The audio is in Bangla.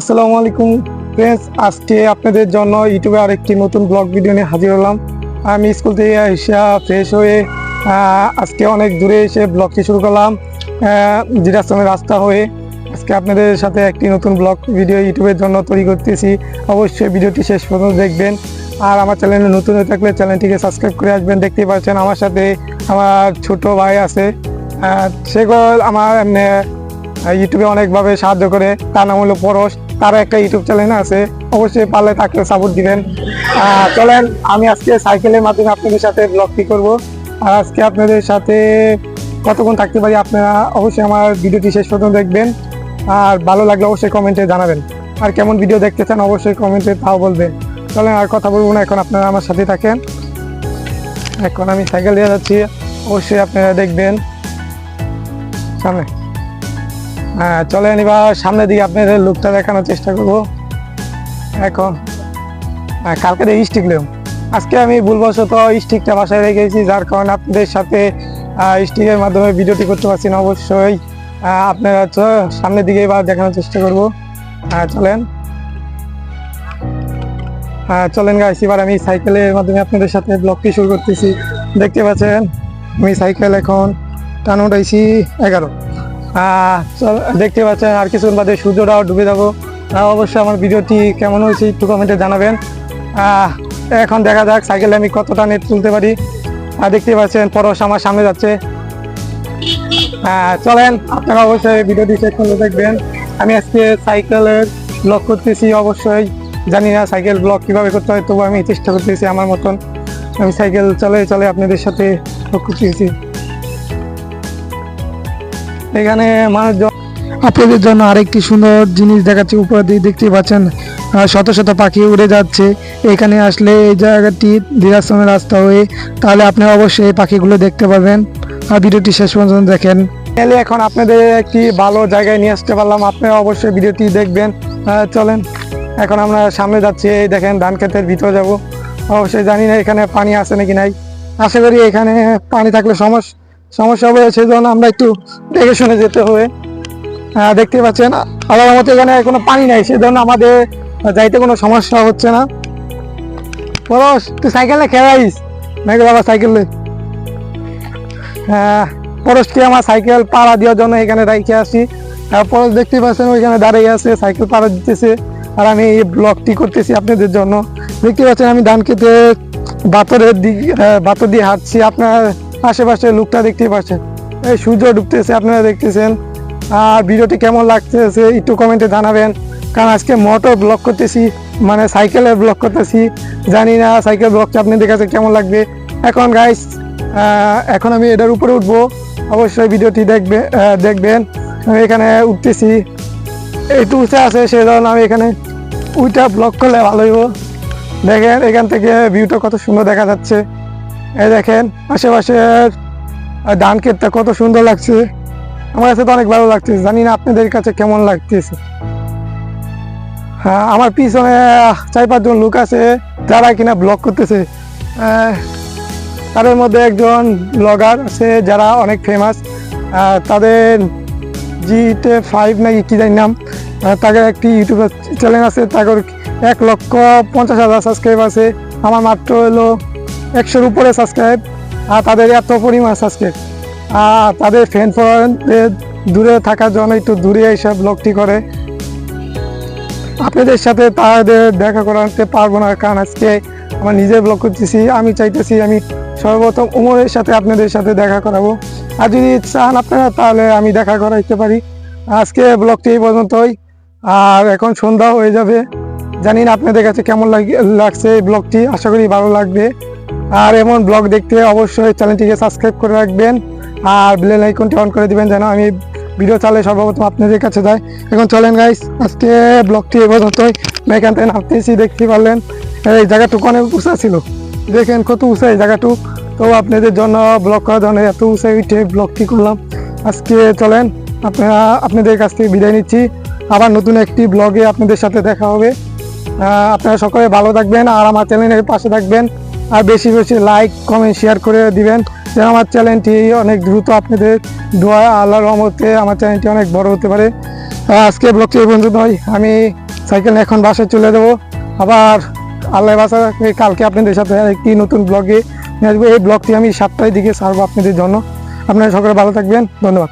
আসসালামু আলাইকুম ফ্রেন্ডস, আজকে আপনাদের জন্য ইউটিউবে আরেকটি নতুন ব্লগ ভিডিও নিয়ে হাজির হলাম। আমি স্কুল থেকে এসে ফ্রেশ হয়ে আজকে অনেক দূরে এসে ব্লগটি শুরু করলাম। জিরাশ্রমের রাস্তা হয়ে আজকে আপনাদের সাথে একটি নতুন ব্লগ ভিডিও ইউটিউবের জন্য তৈরি করতেছি। অবশ্যই ভিডিওটি শেষ পর্যন্ত দেখবেন। আর আমার চ্যানেলে নতুন হয়ে থাকলে চ্যানেলটিকে সাবস্ক্রাইব করে আসবেন। দেখতেই পাচ্ছেন আমার সাথে আমার ছোট ভাই আছে। সেগুলো আমার ইউটিউবে অনেকভাবে সাহায্য করে। তার নাম হলো পরশ। তারও একটা ইউটিউব চ্যানেল আছে, অবশ্যই পারলে তাকে সাপোর্ট দিবেন। চলেন, আমি আজকে সাইকেলের মাধ্যমে আপনাদের সাথে ব্লগটি করব। আর আজকে আপনাদের সাথে কতক্ষণ থাকতে পারি আপনারা অবশ্যই আমার ভিডিওটি শেষ পর্যন্ত দেখবেন। আর ভালো লাগলে অবশ্যই কমেন্টে জানাবেন। আর কেমন ভিডিও দেখতে চান অবশ্যই কমেন্টে তাও বলবেন। চলেন, আর কথা বলব না, এখন আপনারা আমার সাথে থাকেন। এখন আমি সাইকেল দিয়ে যাচ্ছি, অবশ্যই আপনারা দেখবেন। সামনে। হ্যাঁ চলেন এবার সামনের দিকে আপনাদের লুকটা দেখানোর চেষ্টা করব। এখন হ্যাঁ কালকে স্টিক নিলাম আজকে আমি ভুলবশত স্টিকটা বাসায় রেখেছি যার কারণে আপনাদের সাথে স্টিকের মাধ্যমে ভিডিওটি করতে পারছি না অবশ্যই। আপনারা সামনের দিকে এবার দেখানোর চেষ্টা করব। হ্যাঁ চলেন। হ্যাঁ চলেন গাইছি এবার আমি সাইকেলের মাধ্যমে আপনাদের সাথে ব্লগটি শুরু করতেছি। দেখতে পাচ্ছেন, আমি সাইকেল এখন টান উঠাইছি এগারো। দেখতে পাচ্ছেন আর কিছুক্ষণ বাদে সূর্যটাও ডুবে যাব। অবশ্যই আমার ভিডিওটি কেমন হয়েছে একটু কমেন্টে জানাবেন। এখন দেখা যাক সাইকেলে আমি কতটা নেট তুলতে পারি। আর দেখতে পাচ্ছেন পরশ আমার সামনে যাচ্ছে। চলেন আপনারা অবশ্যই ভিডিওটি শেষ করলে দেখবেন। আমি আজকে সাইকেলের ব্লগ করতেছি অবশ্যই জানি না সাইকেল ব্লগ কীভাবে করতে হয় তবু আমি চেষ্টা করতেছি আমার মতন। আমি সাইকেল চলে চলে আপনাদের সাথে করতেছি। এখানে মানুষজন আপনাদের জন্য আরেকটি সুন্দর জিনিস দেখাচ্ছি উপর দিয়ে দেখতে পাচ্ছেন শত শত পাখি উড়ে যাচ্ছে। এখানে আসলে এই জায়গাটি দিরাশ্রমের রাস্তা হয়ে, তাহলে আপনি অবশ্যই এই পাখিগুলো দেখতে পাবেন। আর ভিডিওটি শেষ পর্যন্ত দেখেন। তাহলে এখন আপনাদের একটি ভালো জায়গায় নিয়ে আসতে পারলাম। আপনারা অবশ্যই ভিডিওটি দেখবেন। চলেন, এখন আমরা সামনে যাচ্ছি। এই দেখেন, ধান ক্ষেতের ভিতরে যাব। অবশ্যই জানি না এখানে পানি আছে নাকি নাই। আশা করি এখানে পানি থাকলে সমস্যা সমস্যা হবে সেজন্য আমরা একটু দেখে শুনে যেতে হবে। আহ, দেখতে পাচ্ছেন আল্লাহর মতো এখানে কোনো পানি নাই সেজন্য আমাদের যাইতে কোনো সমস্যা হচ্ছে না। পরশ তুই সাইকেলে খেলাইস নাকি বাবা সাইকেল? হ্যাঁ পরশকে আমার সাইকেল পাড়া দেওয়ার জন্য এখানে রাইখে আসি আর পরশ দেখতে পাচ্ছেন ওইখানে দাঁড়িয়ে আছে সাইকেল পাড়া দিতেছে। আর আমি এই ব্লগটি করতেছি আপনাদের জন্য। দেখতে পাচ্ছেন আমি ধান খেতে বাতরের দিক আহ, বাতর দিয়ে হাঁটছি। আপনার আশেপাশে লুকটা দেখতেই পাচ্ছেন। এই সূর্য ডুবতেছে, আপনারা দেখতেছেন। আর ভিডিওটি কেমন লাগতেছে একটু কমেন্টে জানাবেন। কারণ আজকে মোটর ব্লক করতেছি মানে সাইকেলে ব্লক করতেছি। জানি না সাইকেল ব্লগটা আপনাদের কাছে কেমন লাগবে। এখন গাইস এখন আমি এটার উপরে উঠবো। অবশ্যই ভিডিওটি দেখবে দেখবেন। আমি এখানে উঠতেছি। একটু উঁচে আছে, সেই ধরুন আমি এখানে উইটা ব্লক করলে ভালো হইব। দেখেন, এখান থেকে ভিউটা কত সুন্দর দেখা যাচ্ছে। এই দেখেন, আশেপাশের ধান ক্ষেতটা কত সুন্দর লাগছে। আমার কাছে তো অনেক ভালো লাগতেছে জানি না আপনাদের কাছে কেমন লাগতেছে। হ্যাঁ আমার পিছনে চার পাঁচজন লোক আছে, যারা কিনা ব্লগ করতেছে। তাদের মধ্যে একজন ব্লগার আছে, যারা অনেক ফেমাস তাদের জিতে ফাইভ নাকি কি জানি নাম। তাদের একটি ইউটিউব চ্যানেল আছে, তাদের এক লক্ষ পঞ্চাশ হাজার সাবস্ক্রাইব আছে। আমার মাত্র হলো একশোর উপরে সাবস্ক্রাইব আর তাদের এত পরিমাণ সাবস্ক্রাইব আর তাদের ফ্যান ফলোয়ারদের দূরে থাকার জন্য একটু দূরে এসে ব্লগটি করে। আপনাদের সাথে তাদের দেখা করাতে পারব না, কারণ আজকে আমার নিজের ব্লগ করতেছি, আমি চাইতেছি আমি সর্বপ্রথম উমরের সাথে আপনাদের সাথে দেখা করাবো। আর যদি চান আপনারা, তাহলে আমি দেখা করাইতে পারি। আজকে ব্লগটি এই পর্যন্তই, আর এখন সন্ধ্যা হয়ে যাবে। জানি না আপনাদের কাছে কেমন লাগে- লাগছে এই ব্লগটি আশা করি ভালো লাগবে। আর এমন ব্লগ দেখতে অবশ্যই চ্যানেলটিকে সাবস্ক্রাইব করে রাখবেন আর বেল আইকনটি অন করে দিবেন যেন আমি ভিডিও চালে সর্বপ্রথম আপনাদের কাছে যায় এখন চলেন গাইস আজকে ব্লগটি এ পর্যন্তই। এখান থেকে নামতেছি, দেখতে পারলেন, এই জায়গাটুকু অনেক উঁচা ছিল। দেখেন কত উঁচা এই জায়গাটুকু। তো আপনাদের জন্য ব্লগ করার জন্য এত উঁচা উঠে ব্লগটি করলাম। আজকে চলেন, আপনারা, আপনাদের কাছ থেকে বিদায় নিচ্ছি। আবার নতুন একটি ব্লগে আপনাদের সাথে দেখা হবে। আপনারা সকলে ভালো থাকবেন আর আমার চ্যানেলের পাশে থাকবেন। আর বেশি বেশি লাইক কমেন্ট শেয়ার করে দিবেন। যেন আমার চ্যানেলটি অনেক দ্রুত আপনাদের দোয়া আল্লাহর রহমতে আমার চ্যানেলটি অনেক বড় হতে পারে। আজকে ব্লগটি এই পর্যন্ত নয়, আমি সাইকেল এখন বাসায় চলে যাব। আবার আল্লাহ বাসা কালকে আপনাদের সাথে একটি নতুন ব্লগে নিয়ে আসব। এই ব্লগটি আমি সাতটায় দিকে ছাড়বো আপনাদের জন্য। আপনারা সকলে ভালো থাকবেন। ধন্যবাদ।